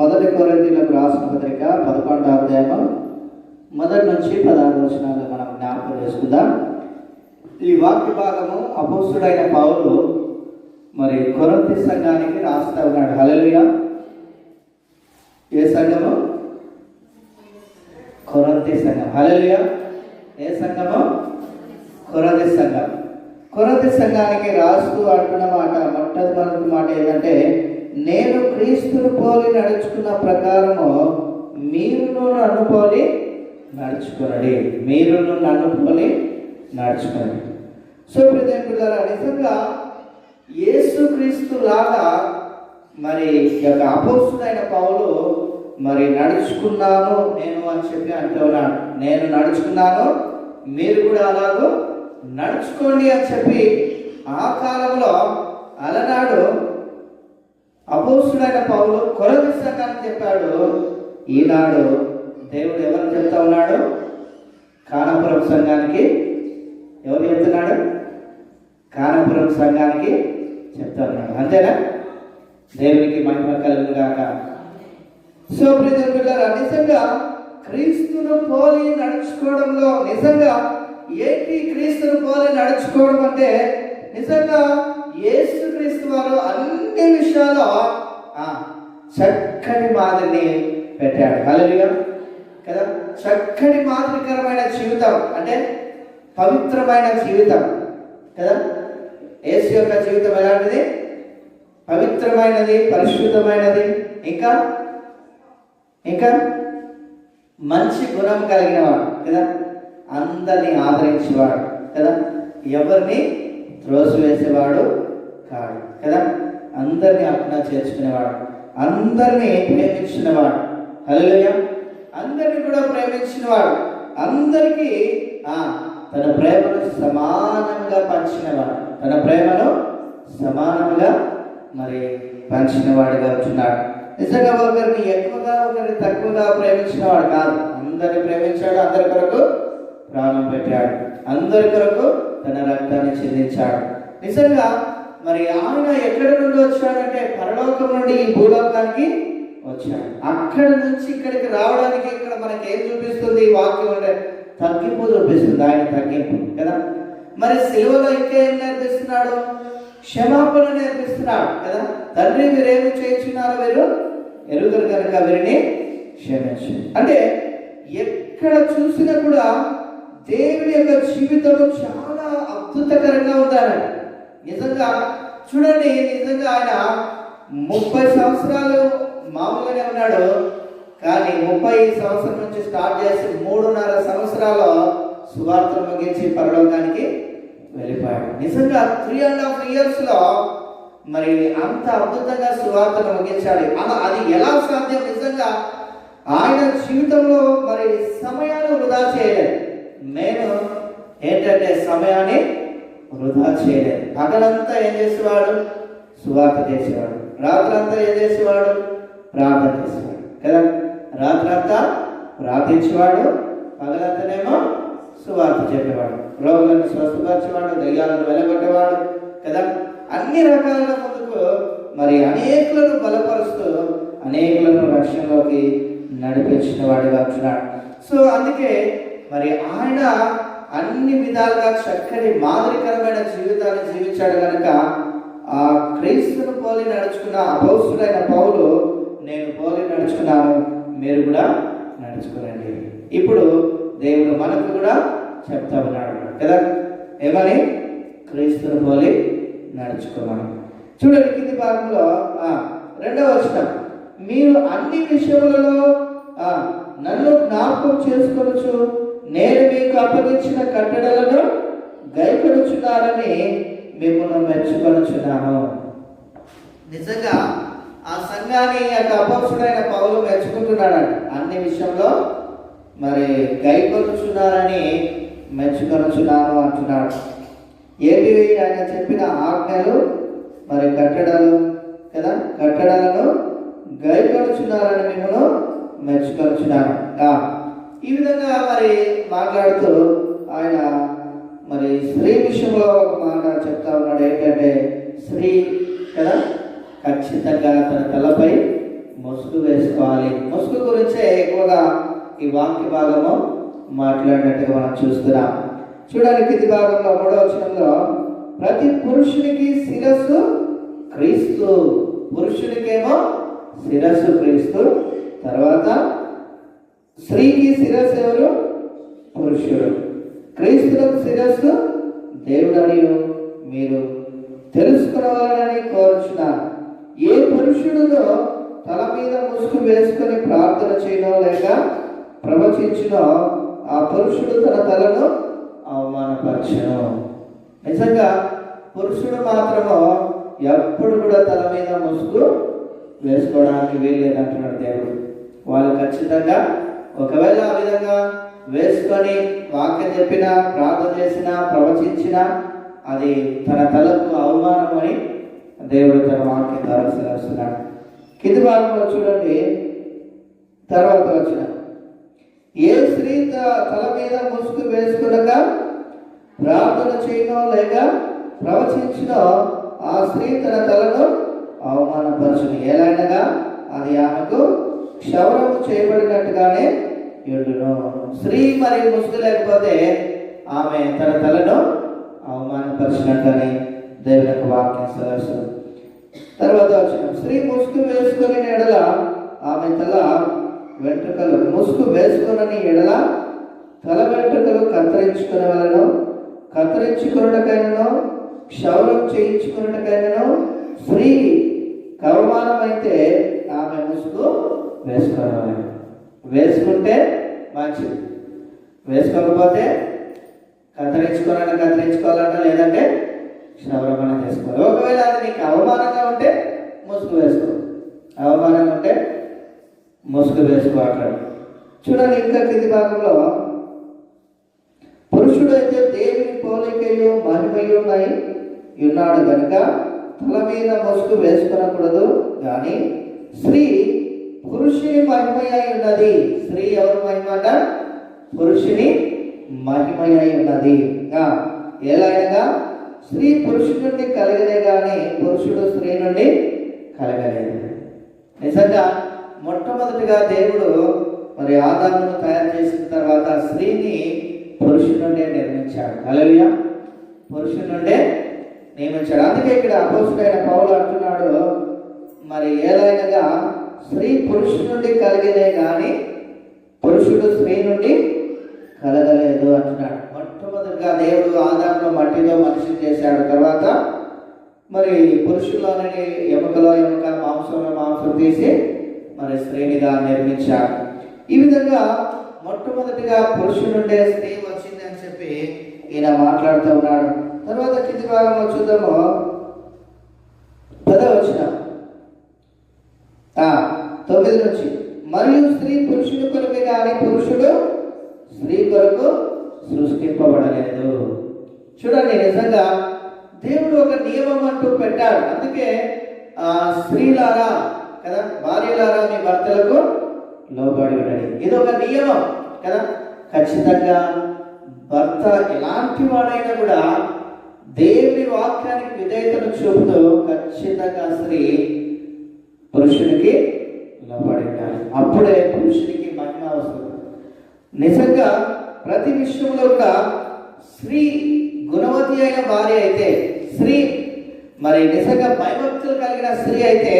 మొదటి కొరంతీలకు రాసిన పత్రిక పదకొండవ అధ్యాయం మొదటి నుంచి పదహారు వచనాలు మనం జ్ఞాపకం చేసుకుందాం. ఈ వాక్య భాగము అపోసుడైన పౌరులు మరి కొరంతి సంఘానికి రాస్తా ఉన్నాడు. హల్లెలూయా. ఏ సంఘము? కొరంతి సంఘం. హలలియా ఏ సంఘము? కొరంతి సంఘం. కొరంతి సంఘానికి రాస్తూ అంటున్న మాట మొట్టమొదటి మాట ఏంటంటే నేను క్రీస్తును పోలి నడుచుకున్న ప్రకారము మీరును నన్ను పోలి నడుచుకునండి. మీరును నన్ను పోలి నడుచుకోండి సో పిల్లల నిజంగా యేసుక్రీస్తు లాగా మరి ఈ యొక్క అపోసుడైన పౌలు మరి నడుచుకున్నాను నేను అని చెప్పి అంటున్నాడు. నేను నడుచుకున్నాను మీరు కూడా అలాగో నడుచుకోండి అని చెప్పి ఆ కాలంలో అలనాడు అపోసుడైన పౌలు కొరవి సంఘాన్ని చెప్పాడు ఈనాడు దేవుడు ఎవరు చెప్తా ఉన్నాడు? కానపురం సంఘానికి. ఎవరు చెప్తున్నాడు? కానపురం సంఘానికి చెప్తా ఉన్నాడు. అంతేనా? దేవునికి మహిమ కలుగు కాక సో పిల్లల నిజంగా క్రీస్తును పోలి నడుచుకోవడంలో నిజంగా ఏంటి క్రీస్తును పోలి నడుచుకోవడం అంటే నిజంగా యేసు వారు అన్ని విషయాల్లో చక్కటి చక్కని మాదిరిని పెట్టాడు. హల్లెలూయా. కదా? చక్కని మాదిరికరమైన జీవితం అంటే పవిత్రమైన జీవితం. కదా? యేసు యొక్క జీవితం ఎలాంటిది? పవిత్రమైనది పరిశుద్ధమైనది. ఇంకా? ఇంకా? మంచి గుణం కలిగినవాడు కదా? అందరినీ ఆదరించేవాడు కదా? ఎవరిని? త్రోసివేసేవాడు కాడు కదా? అందరినీ అప్నా చేర్చుకునేవాడు. అందరినీ ప్రేమించినవాడు హల్లెలూయా. అందరినీ కూడా ప్రేమించినవాడు అందరికీ తన ప్రేమను సమానంగా పంచినవాడు. తన ప్రేమను సమానంగా మరి పంచినవాడిగా వచ్చున్నాడు నిజంగా ఒకరిని ఎక్కువగా ఒకరిని తక్కువగా ప్రేమించినవాడు కాదు. అందరిని ప్రేమించాడు అందరి కొరకు ప్రాణం పెట్టాడు. అందరి కొరకు తన రక్తాన్ని చెందించాడు నిజంగా మరి ఆయన ఎక్కడి నుండి వచ్చాడంటే పరలోకం నుండి ఈ భూలోకానికి వచ్చాడు. అక్కడి నుంచి ఇక్కడికి రావడానికి ఇక్కడ మనకి ఏం చూపిస్తుంది? ఈ వాక్యం అంటే తగ్గింపు చూపిస్తుంది ఆయన తగ్గింపు కదా? మరి సిలువలో ఇంకా ఏం నేర్పిస్తున్నాడు? క్షమాపణ నేర్పిస్తున్నాడు కదా? తండ్రి మీరేమి చేయించున్నారు మీరు? ఎరుగురు కనుక వీరిని క్షమించు. అంటే ఎక్కడ చూసినా కూడా దేవుని యొక్క జీవితం చాలా అద్భుతకరంగా ఉండాలండి నిజంగా చూడండి నిజంగా ఆయన ముప్పై సంవత్సరాలు మామూలుగానే ఉన్నాడు కానీ ముప్పై సంవత్సరం నుంచి స్టార్ట్ చేసి మూడున్నర సంవత్సరాలు సువార్త ముగించి పరలోకానికి వెళ్ళిపోయాడు. నిజంగా త్రీ అండ్ హాఫ్ ఇయర్స్లో మరి అంత అద్భుతంగా సువార్తను ముగించాడు. అలా అది ఎలా సాధ్యం? నిజంగా ఆయన జీవితంలో మరి సమయాన్ని వృధా చేయలేదు. నేను ఏంటంటే సమయాన్ని వృధా చేయలేదు. పగలంతా ఏం చేసేవాడు? సువార్త చేసేవాడు. రాత్రంతా ఏం చేసేవాడు? ప్రార్థన చేసేవాడు. కదా? రాత్రంతా ప్రార్థించేవాడు పగలంతనేమో సువార్త చెప్పేవాడు. రోగులను స్వస్థపరిచేవాడు దయ్యాలను వెలగొట్టేవాడు కదా? అన్ని రకాల ముందుకు మరి అనేకులను బలపరుస్తూ అనేకులను రక్షణలోకి నడిపించిన వాడిగా ఉంటున్నాడు. సో అందుకే మరి ఆయన అన్ని విధాలుగా చక్కని మాదిరికరమైన జీవితాన్ని జీవించాడు కనుక ఆ క్రీస్తును పోలి నడుచుకున్న అపౌసుడైన పౌలు నేను పోలి నడుచుకున్నాను మీరు కూడా నడుచుకోనండి ఇప్పుడు దేవుడు మనకు కూడా చెప్తా ఉన్నాడు. కదా? ఏమని? క్రీస్తును పోలి నడుచుకోమని. చూడండి కింది భాగంలో రెండవ వచనం. మీరు అన్ని విషయములలో నన్ను జ్ఞాపకం చేసుకోవచ్చు నేను మీకు అప్పగించిన కట్టడలను గైకొనుచున్నారని మిమ్మల్ని మెచ్చుకొనుచున్నాను. నిజంగా ఆ సంఘాన్ని యొక్క అపక్షుడైన పౌలు మెచ్చుకుంటున్నాడంట అన్ని విషయంలో మరి గైకొనుచున్నారని మెచ్చుకొనుచున్నాను అంటున్నాడు. ఏంటి ఆయన చెప్పిన ఆజ్ఞలు మరి కట్టడాలు కదా కట్టడాలను గైకొనుచున్నారని మిమ్మల్ని మెచ్చుకొనుచున్నాను. ఈ విధంగా మరి మాట్లాడుతూ ఆయన మరి స్త్రీ విషయంలో ఒక మాట చెప్తా ఉన్నాడు. ఏంటంటే స్త్రీ కదా ఖచ్చితంగా తన తలపై ముసుగు వేసుకోవాలి. ముసుగు గురించే ఎక్కువగా ఈ వాక్య భాగము మాట్లాడినట్టుగా మనం చూస్తున్నాం. చూడండి కింది భాగంలో మూడో వచనంలో ప్రతి పురుషునికి శిరస్సు క్రీస్తు. పురుషునికేమో శిరస్సు క్రీస్తు. తర్వాత స్త్రీకి శిరస్సు ఎవరు? పురుషుడు. క్రీస్తులకు శిరస్సు దేవుడని మీరు తెలుసుకోవాలని కోరుచున్న. ఏ పురుషుడునో తల మీద ముసుగు వేసుకొని ప్రార్థన చేయడం లేక ప్రవచించునో ఆ పురుషుడు తన తలను అవమానపరచను. నిజంగా పురుషుడు మాత్రము ఎప్పుడు కూడా తల మీద ముసుగు వేసుకోవడానికి వీల్లేదంటున్నాడు దేవుడు. వాళ్ళు ఖచ్చితంగా ఒకవేళ ఆ విధంగా వేసుకొని వాక్యం చెప్పినా ప్రార్థన చేసినా ప్రవచించినా అది తన తలకు అవమానం అని దేవుడు తన వాక్యం ద్వారా సెలవుస్తున్నాడు. కింది భాగంలో చూడండి తర్వాత వచ్చిన. ఏ స్త్రీ త- తల మీద ముసుగు వేసుకునగా ప్రార్థన చేయనో లేక ప్రవచించినో ఆ స్త్రీ తన తలను అవమానపరచును. ఎలాగనగా అది ఆమెకు క్షవరము చేయబడినట్టుగానే ఎండును స్త్రీ మరియు ముసుగు లేకపోతే ఆమె తన తలను అవమానపరిచినట్లని దేవునికి వాక్యం సదస్సు తర్వాత వచ్చిన స్త్రీ ముసుగు వేసుకుని ఎడల ఆమె తల వెంట్రుకలు ముసుగు వేసుకుని ఎడల తల వెంట్రుకలు కత్తిరించుకునే వలన కత్తిరించుకున్నటకైనను క్షౌరం చేయించుకున్నటకైనను స్త్రీ కవమానమైతే ఆమె ముసుగు వేసుకోవాలి. వేసుకుంటే మంచిది. వేసుకోకపోతే కత్తిరించుకోవాలంటే కత్తిరించుకోవాలంట లేదంటే క్షవరమణ చేసుకోవాలి. ఒకవేళ అది నీకు అవమానంగా ఉంటే ముసుగు వేసుకో. అవమానంగా ఉంటే ముసుగు వేసుకో అట్లా చూడండి ఇంకా కింది భాగంలో పురుషుడు అయితే దేవుని పోలికయు మహిమయు ఉన్నాయి ఉన్నాడు కనుక తల మీద ముసుగు వేసుకునకూడదు. కానీ స్త్రీ పురుషుని మహిమయ ఉన్నది. స్త్రీ ఎవరు మహిమ అంట పురుషుని మహిమయ ఉన్నది. ఆ, ఎలాగనగా స్త్రీ పురుషుడి నుండి కలగలే కానీ పురుషుడు స్త్రీ నుండి కలగలేదు. నిజంగా మొట్టమొదటిగా దేవుడు మరి ఆదామును తయారు చేసిన తర్వాత స్త్రీని పురుషుడి నుండే నిర్మించాడు. అలలియా పురుషుడి నుండే నియమించాడు అందుకే ఇక్కడ అపోసుడైన పౌలు అంటున్నాడు మరి ఏలైనగా స్త్రీ పురుషుడి నుండి కలిగినే కానీ పురుషుడు స్త్రీ నుండి కలగలేదు అంటున్నాడు. మొట్టమొదటిగా దేవుడు ఆధారంలో మట్టిలో మనిషి చేశాడు. తర్వాత మరి పురుషుల్లోని ఎముకలో ఎముక మాంసంలో మాంసం తీసి మరి స్త్రీనిగా నిర్మించాడు ఈ విధంగా మొట్టమొదటిగా పురుషుడు నుండే స్త్రీ వచ్చింది అని చెప్పి ఈయన మాట్లాడుతూ ఉన్నాడు. తర్వాత కింది భాగంలో చూద్దాము. పద వచ్చిన తొమ్మిది నుంచి. మరియు స్త్రీ పురుషుడు కొరకే కానీ పురుషుడు స్త్రీ కొరకు సృష్టింపబడలేదు. చూడండి నిజంగా దేవుడు ఒక నియమం అంటూ పెట్టాడు. అందుకే ఆ స్త్రీలారా కదా భార్యలారా మీ భర్తలకు లోబడి ఉండండి. ఇది ఒక నియమం కదా. ఖచ్చితంగా భర్త ఎలాంటి వాడైనా కూడా దేవుని వాక్యానికి విధేయతను చూపుతూ ఖచ్చితంగా స్త్రీ పురుషునికి లోబడి ఉండాలి అప్పుడే పురుషుడికి మహిమ వస్తుంది. నిజంగా ప్రతి విషయంలో కూడా స్త్రీ గుణవతి అయిన భార్య అయితే స్త్రీ మరి నిజంగా భయభక్తులు కలిగిన స్త్రీ అయితే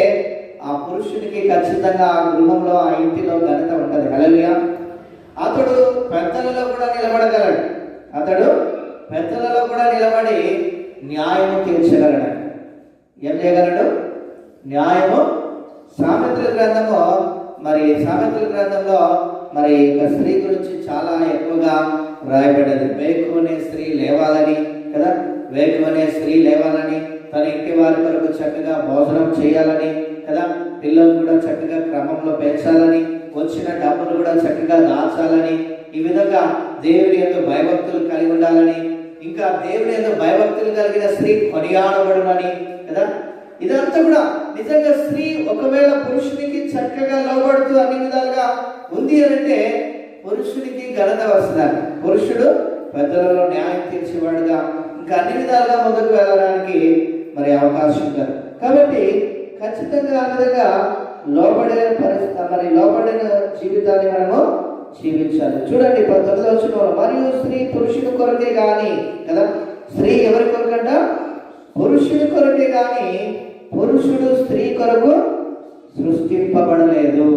ఆ పురుషుడికి ఖచ్చితంగా ఆ గృహంలో ఆ ఇంటిలో ఘనత ఉంటుంది హలలుయా అతడు పెద్దలలో కూడా నిలబడగలడు. అతడు పెద్దలలో కూడా నిలబడి న్యాయము తీర్చగలడు. ఏం చేయగలడు? న్యాయము సామెత్ర గ్రంథము మరి సామెత్ర గ్రంథంలో మరి ఒక స్త్రీ గురించి చాలా ఎక్కువగా రాయబడ్డది. వేకువనే స్త్రీ లేవాలని కదా? వేకువనే స్త్రీ లేవాలని తన ఇంటి వారి కొరకు చక్కగా భోజనం చేయాలని కదా? పిల్లలు కూడా చక్కగా క్రమంలో పెంచాలని వచ్చిన డబ్బులు కూడా చక్కగా దాచాలని ఈ విధంగా దేవుని యొక్క భయభక్తులు కలిగి ఉండాలని ఇంకా దేవుని యొక్క భయభక్తులు కలిగిన స్త్రీ కొనియాడబడమని కదా? ఇదంతా కూడా నిజంగా స్త్రీ ఒకవేళ పురుషునికి చక్కగా లోబడుతూ అన్ని విధాలుగా ఉంది అంటే పురుషునికి ఘనత వస్తుంది పురుషుడు పెద్దలలో న్యాయం తీర్చేవాడుగా ఇంకా అన్ని విధాలుగా ముందుకు వెళ్ళడానికి మరి అవకాశం ఉంటుంది కాబట్టి ఖచ్చితంగా ఆ విధంగా లోబడే పరిస్థితి మరి లోబడిన జీవితాన్ని మనము జీవించాలి. చూడండి పంతొమ్మిది వచ్చిన మరియు స్త్రీ పురుషుని కొరకే కానీ కదా? స్త్రీ ఎవరి కొరకంట? పురుషుని కొరకే కానీ పురుషుడు స్త్రీ కొరకు సృష్టింపబడలేదు.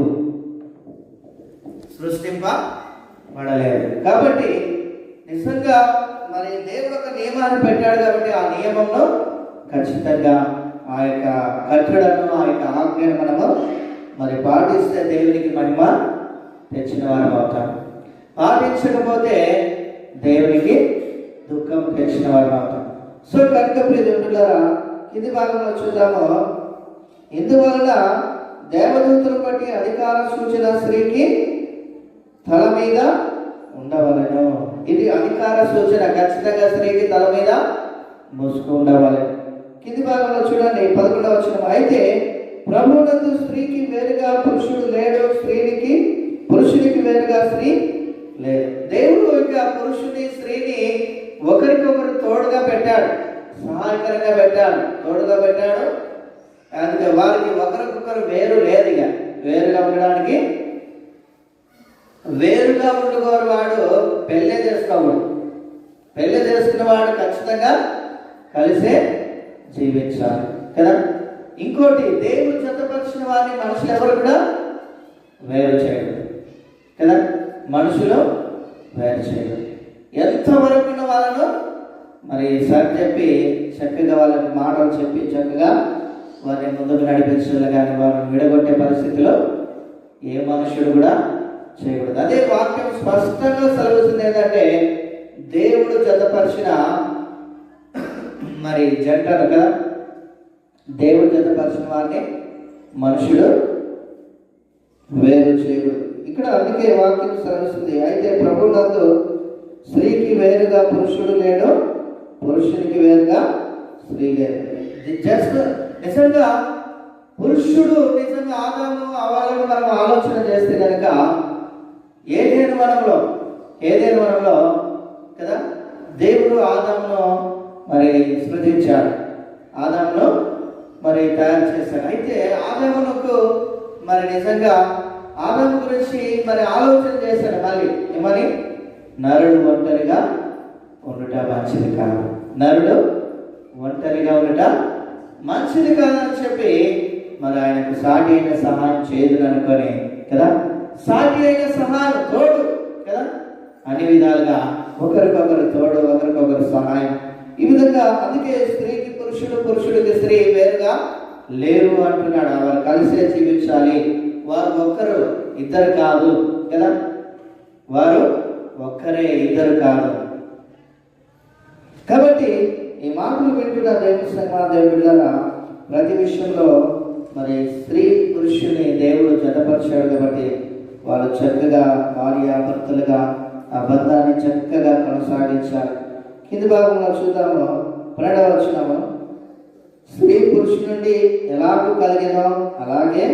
సృష్టింపబడలేదు. కాబట్టి నిజంగా మరి దేవుడు ఒక నియమాన్ని పెట్టాడు కాబట్టి ఆ నియమంలో ఖచ్చితంగా ఆ యొక్క కట్టడను ఆ యొక్క ఆజ్ఞను మనము మరి పాటిస్తే దేవునికి మహిమ తెచ్చిన వారం అవుతాం పాటించకపోతే దేవునికి దుఃఖం తెచ్చిన వారం అవుతాం సో కనుక ప్రియదులారా కింది భాగంలో చూద్దాము. ఇందువలన దేవదూతులు బట్టి అధికార సూచన స్త్రీకి తల మీద ఉండవలను. ఇది అధికార సూచన ఖచ్చితంగా స్త్రీకి తల మీద ముసుగు ఉండవలను. కింది భాగంలో చూడండి పదకొండవ వచ్చిన అయితే ప్రభువునందు స్త్రీకి వేరుగా పురుషుడు లేడు స్త్రీనికి పురుషునికి వేరుగా స్త్రీ లేదు. దేవుడు యొక్క పురుషుని స్త్రీని ఒకరికొకరు తోడుగా పెట్టాడు. సహాయకరంగా పెట్టాడు తోడుగా పెట్టాడు. అందుకే వారికి ఒకరికొకరు వేరు లేదు ఇక వేరుగా ఉండడానికి వేరుగా ఉండుకోరు వాడు పెళ్ళే చేసుకోవాడు పెళ్ళి చేసుకున్న వాడు ఖచ్చితంగా కలిసే జీవించాలి కదా? ఇంకోటి దేవుడు చెత్తపరిచిన వారిని మనుషులు ఎవరు కూడా వేరు చేయడం కదా? మనుషులు వేరు చేయడం ఎంతవరకు వాళ్ళను మరి సార్ చెప్పి చక్కగా వాళ్ళకి మాటలు చెప్పి చక్కగా వారిని ముందుకు నడిపించాలి కానీ వారిని విడగొట్టే పరిస్థితిలో ఏ మనుషుడు కూడా చేయకూడదు. అదే వాక్యం స్పష్టంగా సెలవుతుంది ఏంటంటే దేవుడు జతపరిచిన మరి జంటను కదా? దేవుడు జతపరిచిన వారిని మనుషుడు వేరు చేయకూడదు. ఇక్కడ అందుకే వాక్యం సెలవుతుంది అయితే ప్రభునందు స్త్రీకి వేరుగా పురుషుడు లేడు పురుషునికి వేరుగా స్త్రీ లేదు జస్ట్ నిజంగా పురుషుడు నిజంగా ఆదాము అవ్వాలని మనం ఆలోచన చేస్తే కనుక ఏదేను వనంలో ఏదేను వనంలో కదా దేవుడు ఆదామును మరి సృజించాడు ఆదామును మరి తయారు చేశాడు. అయితే ఆదామునకు మరి నిజంగా ఆదాము గురించి మరి ఆలోచన చేశాడు. మళ్ళీ ఏమని? నరుడు ఒంటరిగా ఉండుట మంచిది కాదు. నరుడు ఒంటరిగా ఉండుట మంచిది కాదని చెప్పి మరి ఆయనకు సాటి అయిన సహాయం చేయదు అనుకొని కదా? సాటి అయిన సహాయం తోడు కదా? అన్ని విధాలుగా ఒకరికొకరు తోడు ఒకరికొకరు సహాయం. ఈ విధంగా అందుకే స్త్రీకి పురుషుడు పురుషుడికి స్త్రీ వేరుగా లేరు అంటున్నాడు. వారు కలిసే జీవించాలి. వారు ఒక్కరు ఇద్దరు కాదు కదా? వారు ఒక్కరే ఇద్దరు కాదు. కాబట్టి ఈ మాటలు వింటున్న దేవుని దేవుడి దేవుళ్ళ ప్రతి విషయంలో మరి స్త్రీ పురుషుని దేవుడు జతపరిచాడు కాబట్టి వాళ్ళు చక్కగా భార్య భర్తలుగా ఆ బంధాన్ని చక్కగా కొనసాగించాలి కింది భాగంలో చూద్దాము పన్నెండవ వచ్చినాము స్త్రీ పురుషుని నుండి ఎలాగూ కలిగినో అలాగే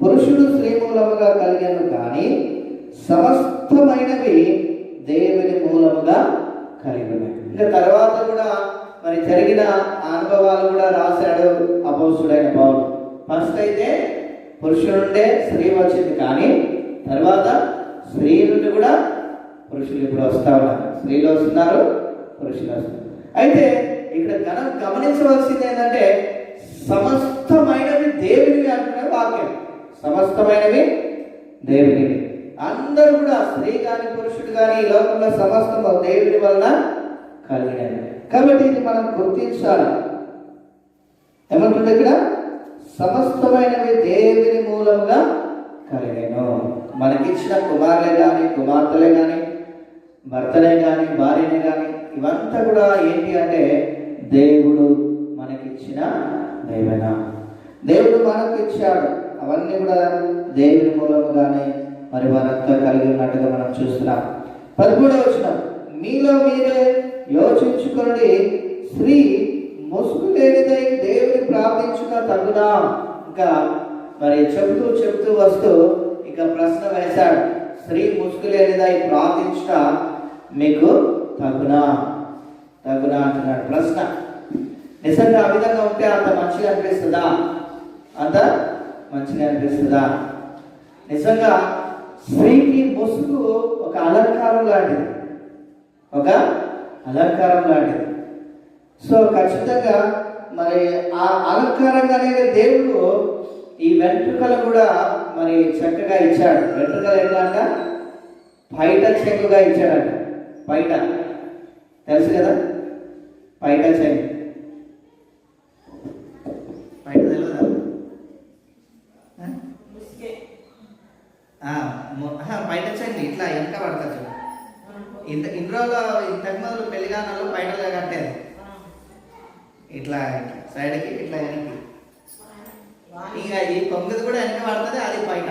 పురుషుడు స్త్రీ మూలముగా కలిగాను కానీ సమస్తమైనవి దేవుని మూలముగా కలిగినవి. ఇంకా తర్వాత కూడా మరి జరిగిన అనుభవాలు కూడా రాశాడు అపోసుడైన పౌరుడు ఫస్ట్ అయితే పురుషుడు నుండే స్త్రీ వచ్చింది కానీ తర్వాత స్త్రీ నుండి కూడా పురుషులు ఇప్పుడు వస్తా ఉన్నారు. స్త్రీలు వస్తున్నారు పురుషులు వస్తున్నారు. అయితే ఇక్కడ మనం గమనించవలసింది ఏంటంటే సమస్తమైనవి దేవునివి అంటున్నారు వాక్యం. సమస్తమైనవి దేవునివి. అందరూ కూడా స్త్రీ కానీ పురుషుడు కానీ ఈ లోకంలో సమస్తము దేవుని వలన కలిగాను కాబట్టి ఇది మనం గుర్తించాలి. ఏమంటుంది ఇక్కడ? సమస్తమైనవి దేవుని మూలంగా కలిగాను. మనకిచ్చిన కుమారులే కానీ కుమార్తెలే కానీ భర్తలే కానీ భార్యనే కానీ ఇవంతా కూడా ఏంటి అంటే దేవుడు మనకిచ్చిన దైవన దేవుడు మనకు ఇచ్చాడు. అవన్నీ కూడా దేవుని మూలంగానే మరి వారంతా కలిగి ఉన్నట్టుగా మనం చూస్తున్నాం. పదమూడవ వచ్చిన మీలో మీరే యోచించుకోండి స్త్రీ ముసుగు లేనిదై దేవుని ప్రార్థించుక తగ్గుదాం ఇంకా మరి చెబుతూ చెబుతూ వస్తూ ఇంకా ప్రశ్న వేశాడు. స్త్రీ ముసుగు లేనిదై ప్రార్థించుట మీకు తగునా? తగునా అంటున్నాడు. ప్రశ్న. నిజంగా ఆ విధంగా ఉంటే అంత మంచిగా అనిపిస్తుందా? అంత మంచిగా అనిపిస్తుందా? నిజంగా స్త్రీకి ముసుగు ఒక అలంకారం లాంటిది. ఒక అలంకారం లాంటిది. సో ఖచ్చితంగా మరి ఆ అలంకారంగానే దేవుడు ఈ వెంట్రుకలు కూడా మరి చక్కగా ఇచ్చాడు. వెంట్రుకలు ఎట్లా అంట? పైట చెంగుగా ఇచ్చాడంట. బయట తెలుసు కదా? బయట చెంగు. బయట తెలియదా బయట చెంగు. ఇట్లా వెనక పడతా ఇంత ఇన్ని రోజులు ఇంతకు మొదలు పెళ్ళిగానాలు బయటగా కట్టేది ఇట్లా ఇట్లా సైడ్కి ఇట్లా వెనక్కి. ఇంకా ఈ పొంగది కూడా వెనక పడుతుంది అది పైన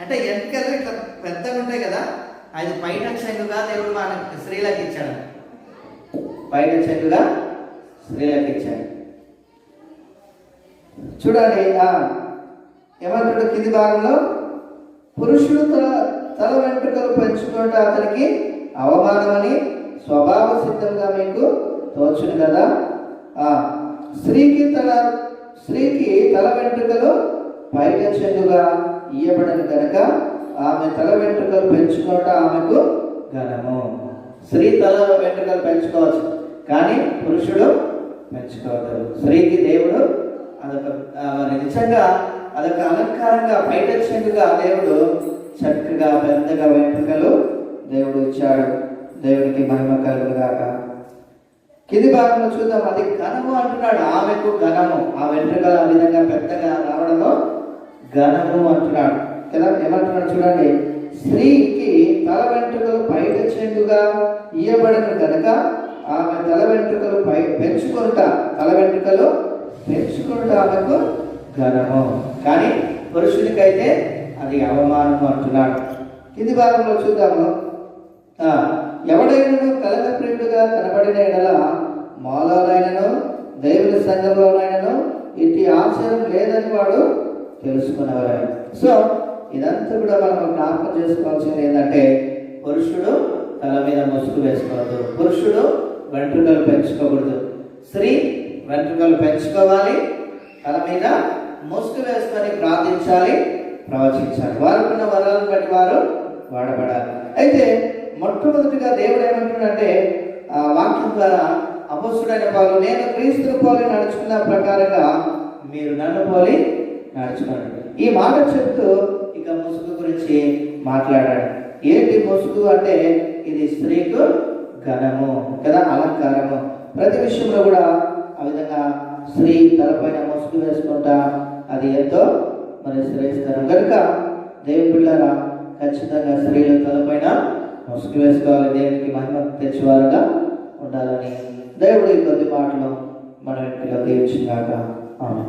అంటే వెనకలు ఇట్లా పెద్దగా ఉంటాయి కదా అది పైన చెంగుగా దేవుడు మన స్త్రీలకు ఇచ్చాడు. పైన చెంగుగా స్త్రీలకు ఇచ్చాడు. చూడండి ఏమంటాడు కింది భాగంలో పురుషుడు తల తల వెంట్రుకలు పెంచుకుంటే అతనికి అవమానమని స్వభావ సిద్ధంగా మీకు తోచును కదా? ఆ, స్త్రీకి తల స్త్రీకి తల వెంట్రుకలు పైట చెందుగా ఇయ్యబడను కనుక ఆమె తల వెంట్రుకలు పెంచుకోవటం ఆమెకు ఘనము. స్త్రీ తల వెంట్రుకలు పెంచుకోవచ్చు కానీ పురుషుడు పెంచుకోవద్దు. స్త్రీకి దేవుడు అదొక మరి నిజంగా అదొక అలంకారంగా బయట దేవుడు చక్కగా పెద్దగా వెంట్రుకలు ఇచ్చాడు దేవునికి మహిమ కలుగుగాక కింది భాగంలో చూద్దాం. అది ఘనము అంటున్నాడు. ఆమెకు ఘనము. ఆ వెంట్రుకలు ఆ విధంగా పెద్దగా రావడంలో ఘనము అంటున్నాడు. కదా ఏమంటున్నాడు చూడండి. స్త్రీకి తల వెంట్రుకలు పైట చెందుగా ఇయ్యబడను కనుక ఆమె తల వెంట్రుకలు పై పెంచుకుంటా తల వెంట్రుకలు పెంచుకుంటా ఆమెకు ఘనము. కానీ పురుషునికైతే అది అవమానము అంటున్నాడు. కింది భాగంలో చూద్దాము. ఎవడైనను కలగ ప్రియుడుగా కనబడిన ఎడల మాలోనైనను దేవుని సంఘంలోనైనను ఇట్టి ఆశ్చర్యం లేదని వాడు తెలుసుకునేవారు సో ఇదంతా కూడా మనం జ్ఞాపకం చేసుకోవాల్సింది ఏంటంటే పురుషుడు తల మీద ముసుగు వేసుకోవద్దు. పురుషుడు వెంట్రుకలు పెంచుకోకూడదు. స్త్రీ వెంట్రుకలు పెంచుకోవాలి తల మీద ముసుగు వేసుకొని ప్రార్థించాలి ప్రవచించాలి. వారుకున్న వరాలను బట్టి వారు వాడబడాలి. అయితే మొట్టమొదటిగా దేవుడు ఏమంటున్నాడంటే ఆ వాక్యం ద్వారా అపస్సుడైన పాలు నేను క్రీస్తుని పోలి నడుచుకున్న ప్రకారంగా మీరు నన్ను పోలి నడుచుకున్నాడు ఈ మాట చెప్తూ ఇక ముసుగు గురించి మాట్లాడాడు. ఏంటి ముసుగు అంటే ఇది స్త్రీకు ఘనము కదా అలంకారము. ప్రతి విషయంలో కూడా ఆ విధంగా స్త్రీ తలపైన ముసుగు వేసుకుంటా అది ఎంతో మరి శ్రేయిస్తారు కనుక దేవుని ఖచ్చితంగా స్త్రీలు తలపైన ముసుగు వేసుకోవాలి దేవునికి మహిమ తెచ్చేవారుగా ఉండాలని దేవుడు ఈ కొద్ది మాటలు మన ఇంటిలో తీర్చిందాక ఆమె